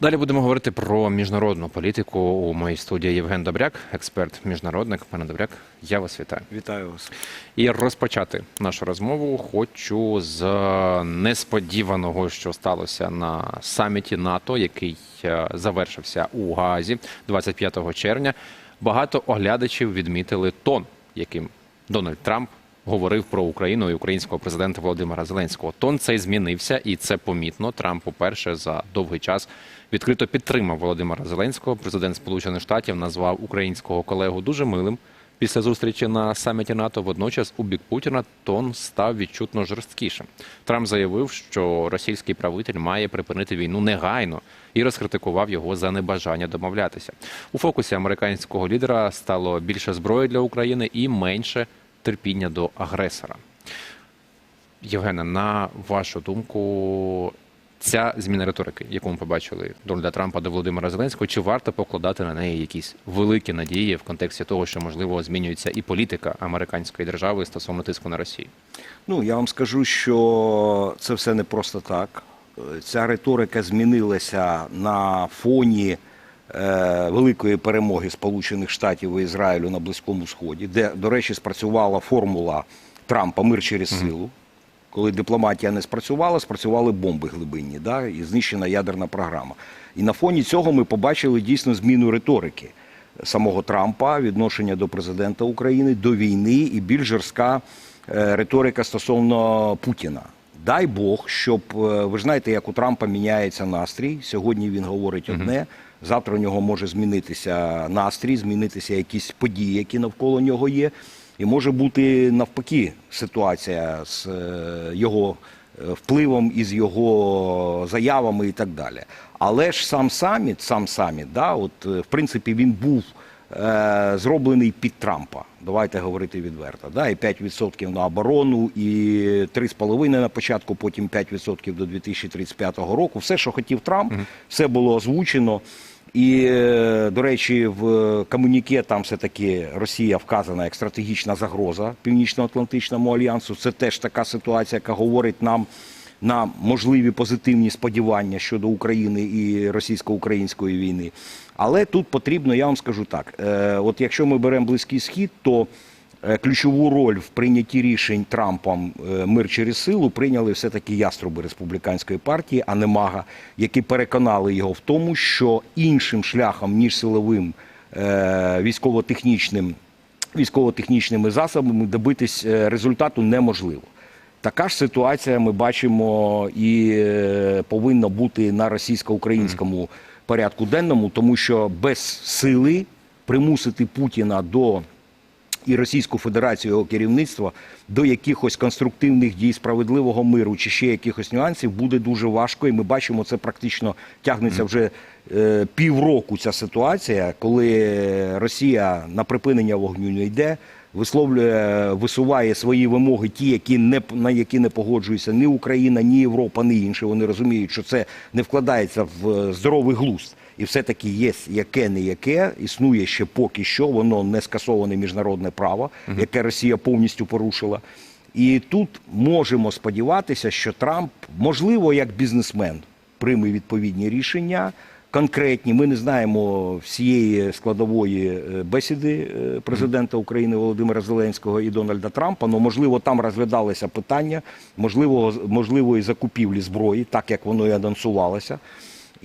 Далі будемо говорити про міжнародну політику. У моїй студії Євген Добряк, експерт міжнародник. Пане Добряк, я вас вітаю. Вітаю вас. І розпочати нашу розмову хочу з несподіваного, що сталося на саміті НАТО, який е, завершився у Гаазі 25 червня. Багато оглядачів відмітили тон, яким Дональд Трамп говорив про Україну і українського президента Володимира Зеленського. Тон цей змінився, і це помітно. Трамп уперше за довгий час відкрито підтримав Володимира Зеленського. Президент Сполучених Штатів назвав українського колегу дуже милим. Після зустрічі на саміті НАТО водночас у бік Путіна тон став відчутно жорсткішим. Трамп заявив, що російський правитель має припинити війну негайно і розкритикував його за небажання домовлятися. У фокусі американського лідера стало більше зброї для України і менше терпіння до агресора. Євгена, на вашу думку, ця зміна риторики, яку ми побачили Дональда Трампа до Володимира Зеленського, чи варто покладати на неї якісь великі надії в контексті того, що можливо змінюється і політика американської держави стосовно тиску на Росію? Ну я вам скажу, що це все не просто так. Ця риторика змінилася на фоні великої перемоги Сполучених Штатів і Ізраїлю на Близькому Сході, де, до речі, спрацювала формула Трампа мир через силу. Коли дипломатія не спрацювала, спрацювали бомби глибинні, да, і знищена ядерна програма. І на фоні цього ми побачили дійсно зміну риторики самого Трампа, відношення до президента України, до війни і більш жорстка е, риторика стосовно Путіна. Дай Бог, щоб е, ви ж знаєте, як у Трампа міняється настрій. Сьогодні він говорить одне, завтра у нього може змінитися настрій, змінитися якісь події, які навколо нього є. І може бути навпаки ситуація з е, його е, впливом і з його заявами і так далі. Але ж сам саміт, сам саміт, да, от е, в принципі він був зроблений під Трампа. Давайте говорити відверто. Да, і 5% на оборону, і 3,5% на початку, потім 5% до 2035 року. Все, що хотів Трамп, все було озвучено. І, е, до речі, в комуніке там все-таки Росія вказана як стратегічна загроза Північно-Атлантичному альянсу. Це теж така ситуація, яка говорить нам на можливі позитивні сподівання щодо України і російсько-української війни. Але тут потрібно, я вам скажу так: е, от якщо ми беремо Близький Схід, то е, ключову роль в прийнятті рішень Трампом е, мир через силу прийняли все-таки яструби республіканської партії, а не мага, які переконали його в тому, що іншим шляхом ніж силовим військово-технічним військово-технічними засобами добитись результату неможливо. Така ж ситуація ми бачимо і е, повинна бути на російсько-українському порядку денному, тому що без сили примусити Путіна до і Російську Федерацію його керівництва до якихось конструктивних дій справедливого миру чи ще якихось нюансів буде дуже важко. І ми бачимо, це практично тягнеться вже е, півроку. Ця ситуація, коли Росія на припинення вогню не йде. Висловлює, висуває свої вимоги, ті, які не на які не погоджуються ні Україна, ні Європа, ні інші. Вони розуміють, що це не вкладається в е, здоровий глузд. І все-таки є яке не яке, існує ще поки що, воно не скасоване міжнародне право, яке Росія повністю порушила. І тут можемо сподіватися, що Трамп, можливо, як бізнесмен, прийме відповідні рішення. Конкретні, ми не знаємо всієї складової е, бесіди е, президента України Володимира Зеленського і Дональда Трампа. Ну можливо, там розглядалися питання, можливо, можливої закупівлі зброї, так як воно і анонсувалося.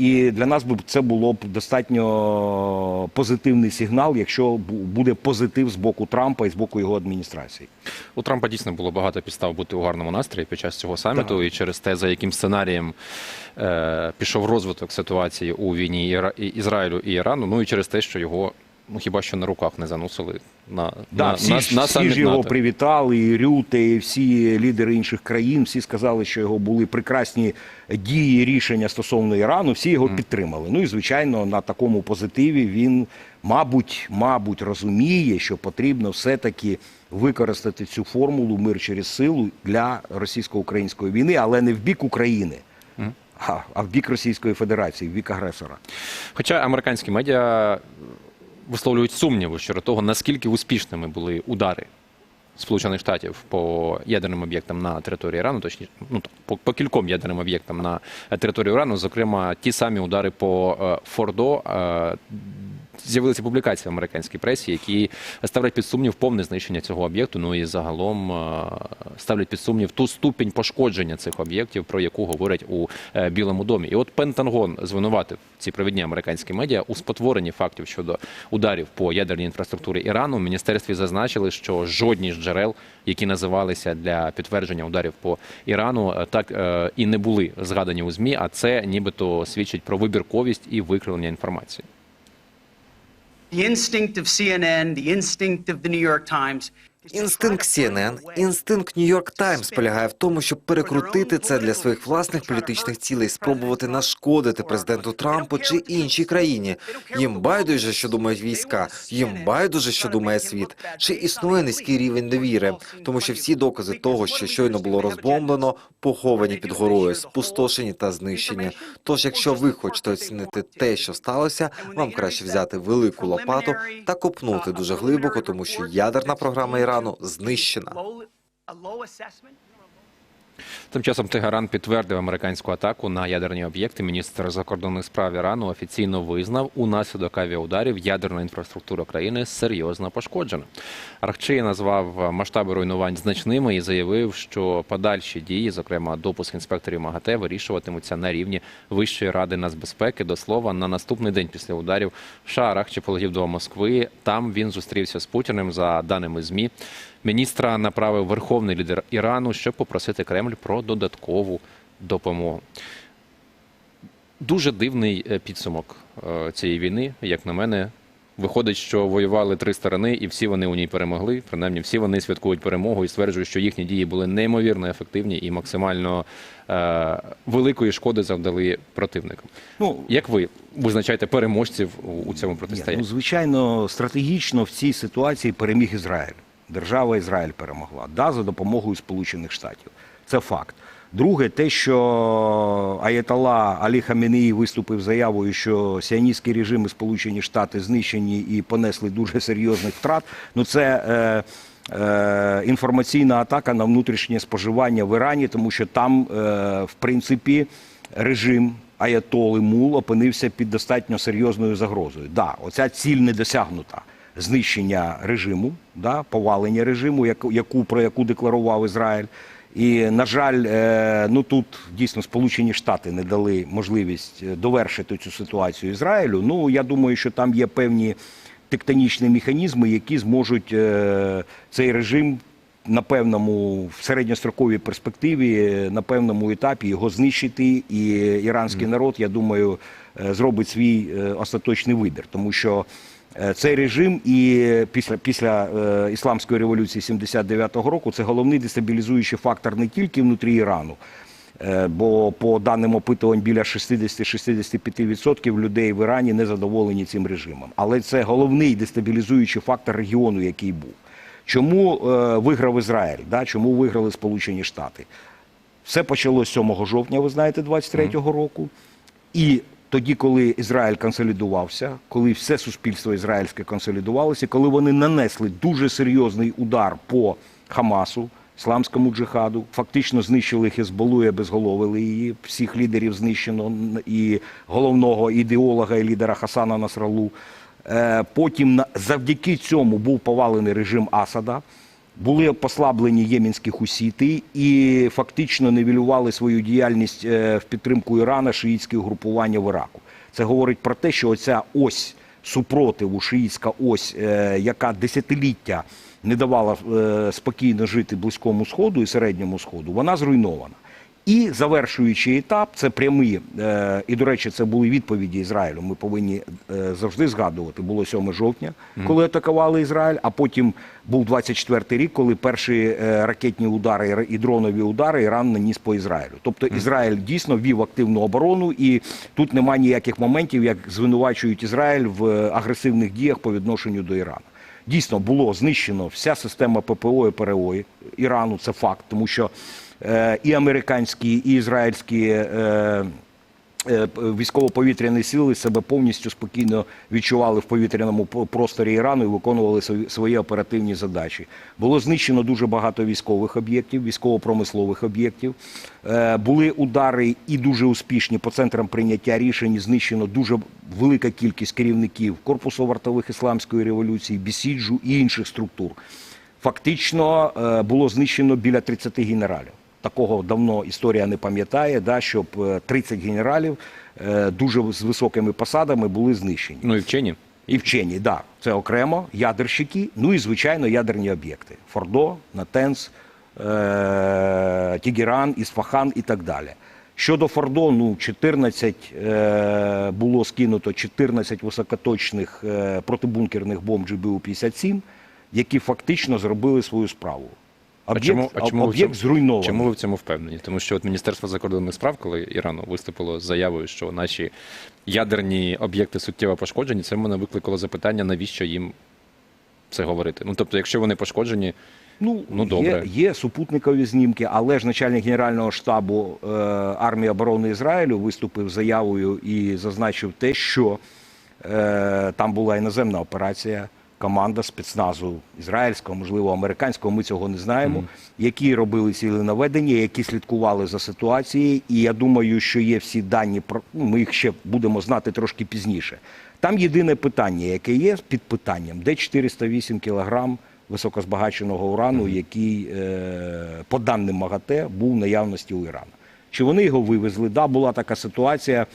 І для нас би це було б достатньо позитивний сигнал, якщо буде позитив з боку Трампа і з боку його адміністрації. У Трампа дійсно було багато підстав бути у гарному настрої під час цього саміту, і через те, за яким сценарієм е, пішов розвиток ситуації у війні Іра- Ізраїлю і Ірану. Ну і через те, що його ну хіба що на руках не заносили на, Да, на, всі, на, ж- на всі ж його НАТО. привітали, і Рюте, і всі лідери інших країн, всі сказали, що його були прекрасні дії, рішення стосовно Ірану, всі його підтримали. Ну і звичайно, на такому позитиві він, мабуть, мабуть, розуміє, що потрібно все-таки використати цю формулу мир через силу для російсько-української війни, але не в бік України, а, а в бік Російської Федерації, в бік агресора. Хоча американські медіа висловлюють сумніви щодо того, наскільки успішними були удари Сполучених Штатів по ядерним об'єктам на території Ірану, точніше, ну по, по кільком ядерним об'єктам на території Ірану, зокрема, ті самі удари по е, Фордо. З'явилися публікації в американській пресі, які ставлять під сумнів повне знищення цього об'єкту. Ну і загалом е, ставлять під сумнів ту ступінь пошкодження цих об'єктів, про яку говорять у е, Білому домі. І от Пентагон звинуватив ці провідні американські медіа у спотворенні фактів щодо ударів по ядерній інфраструктурі Ірану. В міністерстві зазначили, що жодні з джерел, які називалися для підтвердження ударів по Ірану, е, так і не були згадані у змі. А це нібито свідчить про вибірковість і викривлення інформації. The instinct of CNN, the instinct of the New York Times. Інстинкт CNN, інстинкт Нью-Йорк Таймс полягає в тому, щоб перекрутити це для своїх власних політичних цілей, спробувати нашкодити президенту Трампу чи іншій країні. Їм байдуже, що думають війська, їм байдуже, що думає світ. Чи існує низький рівень довіри, тому що всі докази того, що щойно було розбомблено, поховані під горою, спустошені та знищені. Тож, якщо ви хочете оцінити те, що сталося, вам краще взяти велику лопату та копнути дуже глибоко, тому що ядерна програма Ірану знищена. Тим часом Тегеран підтвердив американську атаку на ядерні об'єкти. Міністр закордонних справ Ірану офіційно визнав, унаслідок авіаударів ядерна інфраструктура країни серйозно пошкоджена. Арахчи назвав масштаби руйнувань значними і заявив, що подальші дії, зокрема допуск інспекторів МАГАТЕ, вирішуватимуться на рівні Вищої ради нацбезпеки. До слова, на наступний день після ударів США Арахчі полетів до Москви. Там він зустрівся з Путіним за даними змі. Міністра направив верховний лідер Ірану, щоб попросити Кремль про додаткову допомогу. Дуже дивний е, підсумок е, цієї війни, як на мене. Виходить, що воювали три сторони, і всі вони у ній перемогли. Принаймні, всі вони святкують перемогу і стверджують, що їхні дії були неймовірно ефективні і максимально е, великої шкоди завдали противникам. Ну, Як ви визначаєте переможців у, у цьому Ні, протистоянні? ну, звичайно, стратегічно в цій ситуації переміг Ізраїль. Держава Ізраїль перемогла. Да, за допомогою Сполучених Штатів. Це факт. Друге, те, що Аєтала Алі Хамінеї виступив заявою, що сіоністський режим і Сполучені Штати знищені і понесли дуже серйозних втрат. Ну це е, е, інформаційна атака на внутрішнє споживання в Ірані, тому що там, е, в принципі, режим Аятоли Мул опинився під достатньо серйозною загрозою. Да, оця ціль не досягнута. Знищення режиму, да, повалення режиму, яку, про яку декларував Ізраїль. І на жаль, е, ну тут дійсно Сполучені Штати не дали можливість е, довершити цю ситуацію Ізраїлю. Ну я думаю, що там є певні тектонічні механізми, які зможуть е, цей режим на певному в середньостроковій перспективі, на певному етапі його знищити, і іранський народ, я думаю, зробить свій остаточний вибір, тому що. Е, Цей режим і після після е, ісламської революції 79-го року це головний дестабілізуючий фактор не тільки внутрі Ірану, е, бо по даним опитувань біля 60-65% людей в Ірані не задоволені цим режимом. Але це головний дестабілізуючий фактор регіону, який був. Чому е, виграв Ізраїль? Да? Чому виграли Сполучені Штати? Все почалось 7 жовтня, ви знаєте, 23-го року. І тоді, коли Ізраїль консолідувався, коли все суспільство ізраїльське консолідувалося, коли вони нанесли дуже серйозний удар по Хамасу, ісламському джихаду, фактично знищили Хезболу і обезголовили її. Всіх лідерів знищено і головного ідеолога і лідера Хасана Насралу. Е, Потім завдяки цьому був повалений режим Асада. Були послаблені ємінські хусіти і фактично невілювали свою діяльність е, в підтримку Ірана шиїтські групування в Іраку. Це говорить про те, що оця ось супротиву, шиїтська ось, е, яка десятиліття не давала е, спокійно жити Близькому Сходу і Середньому Сходу, вона зруйнована. І завершуючий етап, це прямі, е, і до речі, це були відповіді Ізраїлю. Ми повинні е, завжди згадувати. Було 7 жовтня, коли атакували Ізраїль, а потім був 24-й рік, коли перші е, ракетні удари і дронові удари Іран наніс по Ізраїлю. Тобто Ізраїль дійсно вів активну оборону, і тут немає ніяких моментів, як звинувачують Ізраїль в агресивних діях по відношенню до Ірану. Дійсно було знищено вся система ППО і ПРО Ірану. Це факт, тому що і американські, і ізраїльські е, е, військово-повітряні сили себе повністю спокійно відчували в повітряному просторі Ірану і виконували свої- оперативні задачі. Було знищено дуже багато військових об'єктів, військово-промислових об'єктів. Е, Були удари і дуже успішні по центрам прийняття рішень. Знищено дуже велика кількість керівників корпусу вартових ісламської революції, бісіджу і інших структур. Фактично е, було знищено біля 30 генералів. Такого давно історія не пам'ятає, да, щоб е, 30 генералів е, дуже з високими посадами були знищені. Ну і вчені. І вчені, да, це окремо, ядерщики, ну і звичайно ядерні об'єкти: Фордо, Натенс, е- Тігеран, Ісфахан і так далі. Щодо Фордо, ну 14 е- було скинуто 14 високоточних е- протибункерних бомб GBU-57, які фактично зробили свою справу. А чому, а чому об'єкт цьому- зруйнований. Чому ви в цьому впевнені? Тому що от Міністерство закордонних справ, коли Ірану виступило з заявою, що наші ядерні об'єкти суттєво пошкоджені, це мене викликало запитання, навіщо їм це говорити. Ну тобто, якщо вони пошкоджені, Ну, Ну, добре. Є, є супутникові знімки, але ж начальник Генерального штабу е, армії оборони Ізраїлю виступив заявою і зазначив те, що е, там була іноземна операція, команда спецназу ізраїльського, можливо, американського, ми цього не знаємо, які робили цілі наведення, які слідкували за ситуацією. І я думаю, що є всі дані про ну, ми їх ще будемо знати трошки пізніше. Там єдине питання, яке є під питанням, де 408 кілограм високозбагаченого урану, який, е, по даним МАГАТЕ, був наявності у Ірану. Чи вони його вивезли? Да, була така ситуація.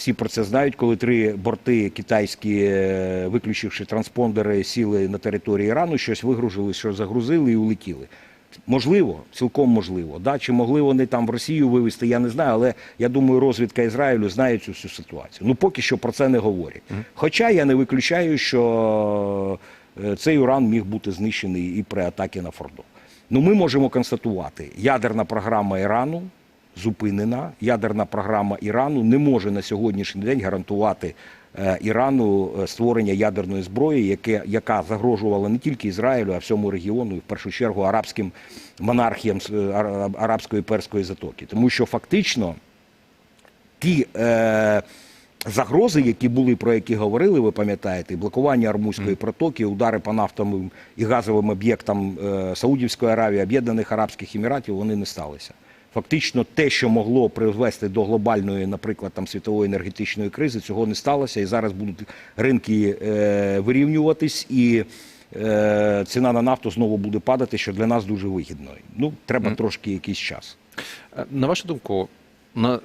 Всі про це знають, коли три борти китайські, е, виключивши транспондери, сіли на території Ірану, щось вигрузили, що загрузили і улетіли. Можливо, цілком можливо. Да? Чи могли вони там в Росію вивезти, я не знаю, але я думаю, розвідка Ізраїлю знає цю всю ситуацію. Ну поки що про це не говорять. Хоча я не виключаю, що е, цей уран міг бути знищений і при атаці на Фордо. Ну, ми можемо констатувати, ядерна програма Ірану зупинена. Ядерна програма Ірану не може на сьогоднішній день гарантувати е, Ірану е, створення ядерної зброї, яке, яка загрожувала не тільки Ізраїлю, а всьому регіону, і в першу чергу арабським монархіям е, арабської перської затоки. Тому що фактично ті е, загрози, які були, про які говорили, ви пам'ятаєте, блокування Армузької протоки, удари по нафтовим і газовим об'єктам Саудівської Аравії, Об'єднаних Арабських Еміратів, вони не сталися. Фактично, те, що могло призвести до глобальної, наприклад, там світової енергетичної кризи, цього не сталося. І зараз будуть ринки е, вирівнюватись, і е, ціна на нафту знову буде падати, що для нас дуже вигідно. Ну, треба трошки якийсь час. Е, На вашу думку, на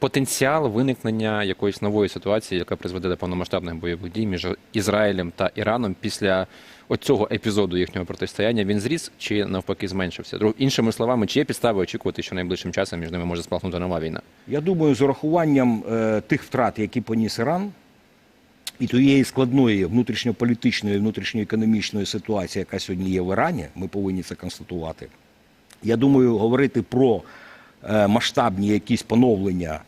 потенціал виникнення якоїсь нової ситуації, яка призведе до повномасштабних бойових дій між Ізраїлем та Іраном після оцього епізоду їхнього протистояння, він зріс чи навпаки зменшився? Іншими словами, чи є підстави очікувати, що найближчим часом між ними може спалахнути нова війна? Я думаю, з урахуванням е, тих втрат, які поніс Іран, і тієї складної внутрішньополітичної, внутрішньоекономічної ситуації, яка сьогодні є в Ірані, ми повинні це констатувати. Я думаю, говорити про е, масштабні якісь поновлення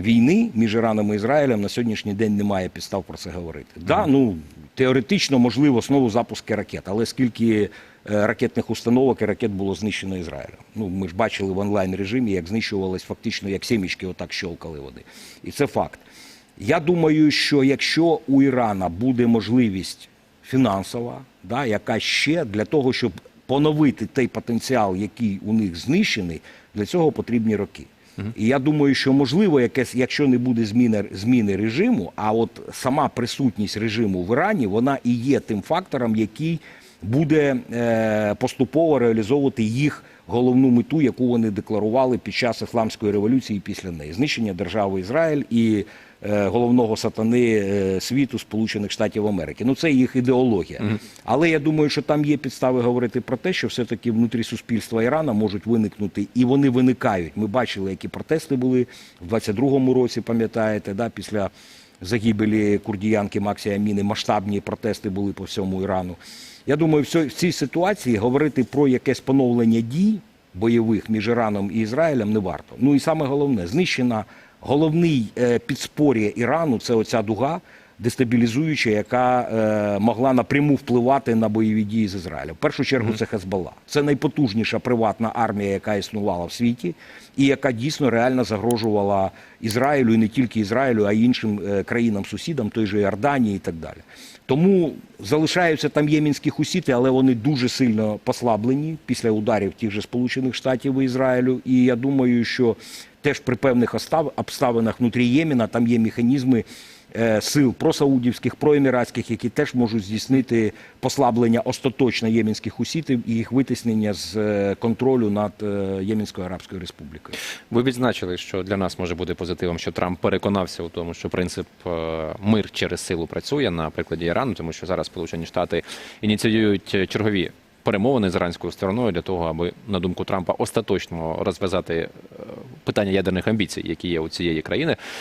війни між Іраном і Ізраїлем на сьогоднішній день немає підстав про це говорити. Да, ну теоретично можливо знову запуски ракет, але скільки е, ракетних установок і ракет було знищено Ізраїлем. Ну ми ж бачили в онлайн режимі, як знищувались фактично як сімічки, отак щолкали вони. І це факт. Я думаю, що якщо у Ірана буде можливість фінансова, да, яка ще для того, щоб поновити той потенціал, який у них знищений, для цього потрібні роки. І я думаю, що можливо, якесь, якщо не буде зміни, зміни режиму, а от сама присутність режиму в Ірані, вона і є тим фактором, який буде е, поступово реалізовувати їх головну мету, яку вони декларували під час ісламської революції і після неї. Знищення держави Ізраїль і головного сатани е, світу Сполучених Штатів Америки. Ну це їх ідеологія. Але я думаю, що там є підстави говорити про те, що все-таки внутрі суспільства Ірана можуть виникнути, і вони виникають. Ми бачили, які протести були в 22-му році, пам'ятаєте, да, після загибелі курдіянки Максі Аміни, масштабні протести були по всьому Ірану. Я думаю, в цій ситуації говорити про якесь поновлення дій бойових між Іраном і Ізраїлем не варто. Ну і саме головне, знищена головний е, підспор'я Ірану це оця дуга, дестабілізуюча, яка е, могла напряму впливати на бойові дії з Ізраїлем. В першу чергу це Хезбалла. Це найпотужніша приватна армія, яка існувала в світі, і яка дійсно реально загрожувала Ізраїлю, і не тільки Ізраїлю, а й іншим е, країнам-сусідам, той же Йорданії і так далі. Тому залишаються там ємінські хусіти, але вони дуже сильно послаблені після ударів тих же Сполучених Штатів і Ізраїлю. І я думаю, що теж при певних обставинах внутрі Єміна там є механізми е, сил просаудівських, проеміратських, які теж можуть здійснити послаблення остаточно ємінських хусітів і їх витиснення з е, контролю над е, Ємінською Арабською Республікою. Ви відзначили, що для нас може бути позитивом, що Трамп переконався у тому, що принцип мир через силу працює на прикладі Ірану, тому що зараз Сполучені Штати ініціюють чергові перемовини з іранською стороною для того, аби на думку Трампа остаточно розв'язати е, питання ядерних амбіцій, які є у цієї країни.